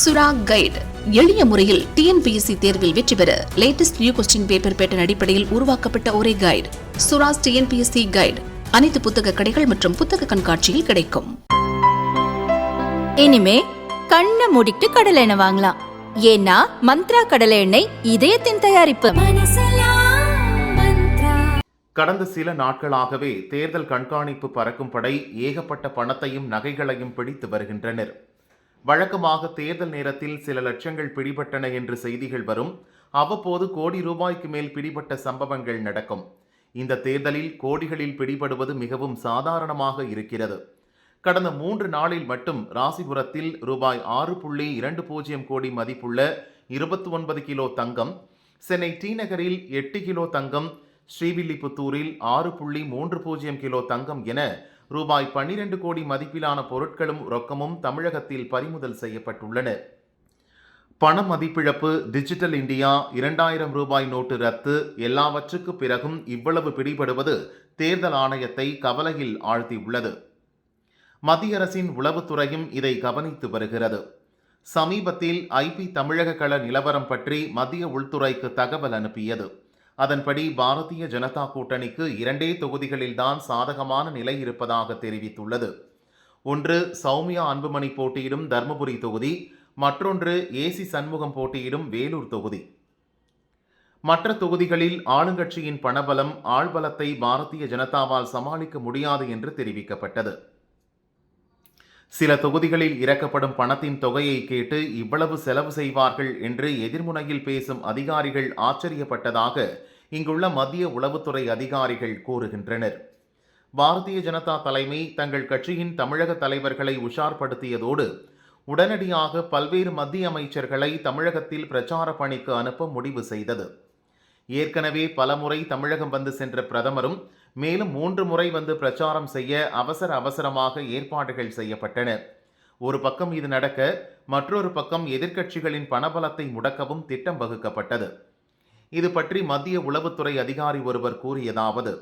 சுரா கைடு. எளிய முறையில் டிஎன்பிஎஸ்சி தேர்வில் வெற்றி பெற latest new question paper pattern அடிப்படையில் உருவாக்கப்பட்ட ஒரே கைடு சுராஸ் டிஎன்பிஎஸ்சி கைடு அனைத்து புத்தக கடைகள் மற்றும் புத்தக கண்காட்சியில் கிடைக்கும். இனிமே கண்ணை மூடிட்டு கடலை எண்ணெய் வாங்கலாம். ஏன்னா மந்த்ரா கடலை எண்ணெய் இதயத்தின் தயாரிப்பு. கடந்த சில நாட்களாகவே தேர்தல் கண்காணிப்பு பறக்கும் படை ஏகப்பட்ட பணத்தையும் நகைகளையும் பிடித்து வருகின்றனர். வழக்கமாக தேர்தல் நேரத்தில் சில லட்சங்கள் பிடிபட்டன என்று செய்திகள் வரும். அவ்வப்போது கோடி ரூபாய்க்கு மேல் பிடிபட்ட சம்பவங்கள் நடக்கும். இந்த தேர்தலில் கோடிகளில் பிடிபடுவது மிகவும் சாதாரணமாக இருக்கிறது. கடந்த மூன்று நாளில் மட்டும் ராசிபுரத்தில் ரூபாய் ஆறு புள்ளி இரண்டு பூஜ்ஜியம் கோடி மதிப்புள்ள இருபத்தி ஒன்பது கிலோ தங்கம் சென்னை டி நகரில் எட்டு கிலோ தங்கம் ஸ்ரீவில்லிபுத்தூரில் ஆறு புள்ளி மூன்று பூஜ்ஜியம் கிலோ தங்கம் என ரூபாய் பன்னிரண்டு கோடி மதிப்பிலான பொருட்களும் ரொக்கமும் தமிழகத்தில் பறிமுதல் செய்யப்பட்டுள்ளன. பண மதிப்பிழப்பு டிஜிட்டல் இந்தியா இரண்டாயிரம் ரூபாய் நோட்டு ரத்து எல்லாவற்றுக்கு பிறகும் இவ்வளவு பிடிபடுவது தேர்தல் ஆணையத்தை கவலையில் ஆழ்த்தியுள்ளது. மத்திய அரசின் உளவுத்துறையும் இதை கவனித்து வருகிறது. சமீபத்தில் ஐபி தமிழக கள நிலவரம் பற்றி மத்திய உள்துறைக்கு தகவல் அனுப்பியது. அதன்படி பாரதிய ஜனதா கூட்டணிக்கு இரண்டே தொகுதிகளில்தான் சாதகமான நிலை இருப்பதாக தெரிவித்துள்ளது. ஒன்று சௌமியா அன்புமணி போட்டியிடும் தர்மபுரி தொகுதி மற்றொன்று ஏசி சண்முகம் போட்டியிடும் வேலூர் தொகுதி. மற்ற தொகுதிகளில் ஆளுங்கட்சியின் பணபலம் ஆள்பலத்தை பாரதிய ஜனதாவால் சமாளிக்க முடியாது என்று தெரிவிக்கப்பட்டது. சில தொகுதிகளில் இறக்கப்படும் பணத்தின் தொகையை கேட்டு இவ்வளவு செலவு செய்வார்கள் என்று எதிர்முனையில் பேசும் அதிகாரிகள் ஆச்சரியப்பட்டதாக இங்குள்ள மத்திய உளவுத்துறை அதிகாரிகள் கூறுகின்றனர். பாரதிய ஜனதா தலைமை தங்கள் கட்சியின் தமிழக தலைவர்களை உஷார்படுத்தியதோடு உடனடியாக பல்வேறு மத்திய அமைச்சர்களை தமிழகத்தில் பிரச்சார பணிக்கு அனுப்ப முடிவு செய்தது. ஏற்கனவே பலமுறை தமிழகம் வந்து சென்ற பிரதமரும் மேலும் மூன்று முறை வந்து பிரச்சாரம் செய்ய அவசர அவசரமாக ஏற்பாடுகள் செய்யப்பட்டன. ஒரு பக்கம் இது நடக்க மற்றொரு பக்கம் எதிர்க்கட்சிகளின் பணபலத்தை முடக்கவும் திட்டம் வகுக்கப்பட்டது. இது பற்றி மத்திய உளவுத்துறை அதிகாரி ஒருவர் கூறியதாவது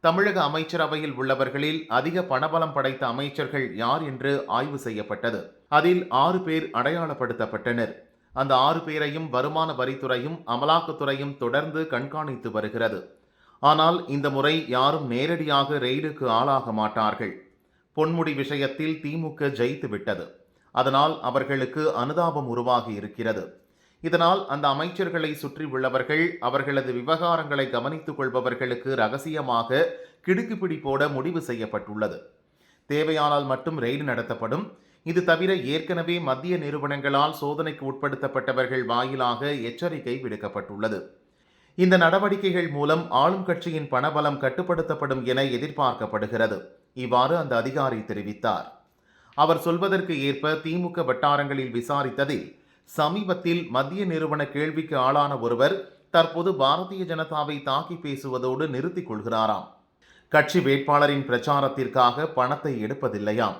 தமிழக அமைச்சரவையில் உள்ளவர்களில் அதிக பணபலம் படைத்த அமைச்சர்கள் யார் என்று ஆய்வு செய்யப்பட்டது. அதில் ஆறு பேர் அடையாளப்படுத்தப்பட்டனர். அந்த ஆறு பேரையும் வருமான வரித்துறையும் அமலாக்கத்துறையும் தொடர்ந்து கண்காணித்து வருகிறது. ஆனால் இந்த முறை யாரும் நேரடியாக ரெய்டுக்கு ஆளாக மாட்டார்கள். பொன்முடி விஷயத்தில் திமுக ஜெயித்து விட்டது அதனால் அவர்களுக்கு அனுதாபம் உருவாகி இருக்கிறது. இதனால் அந்த அமைச்சர்களை சுற்றி உள்ளவர்கள் அவர்களது விவகாரங்களை கவனித்துக் கொள்பவர்களுக்கு ரகசியமாக கிடுக்குப்பிடி போட முடிவு செய்யப்பட்டுள்ளது. தேவையானால் மட்டும் ரெய்டு நடத்தப்படும். இது தவிர ஏற்கனவே மத்திய நிறுவனங்களால் சோதனைக்கு உட்படுத்தப்பட்டவர்கள் வாயிலாக எச்சரிக்கை விடுக்கப்பட்டுள்ளது. இந்த நடவடிக்கைகள் மூலம் ஆளும் கட்சியின் பணபலம் கட்டுப்படுத்தப்படும் என எதிர்பார்க்கப்படுகிறது. இவ்வாறு அந்த அதிகாரி தெரிவித்தார். அவர் சொல்வதற்கு ஏற்ப திமுக வட்டாரங்களில் விசாரித்ததில் சமீபத்தில் மத்திய நிறுவன கேள்விக்கு ஆளான ஒருவர் தற்போது பாரதிய ஜனதாவை தாக்கி பேசுவதோடு நிறுத்திக் கொள்கிறாராம். கட்சி வேட்பாளரின் பிரச்சாரத்திற்காக பணத்தை எடுப்பதில்லையாம்.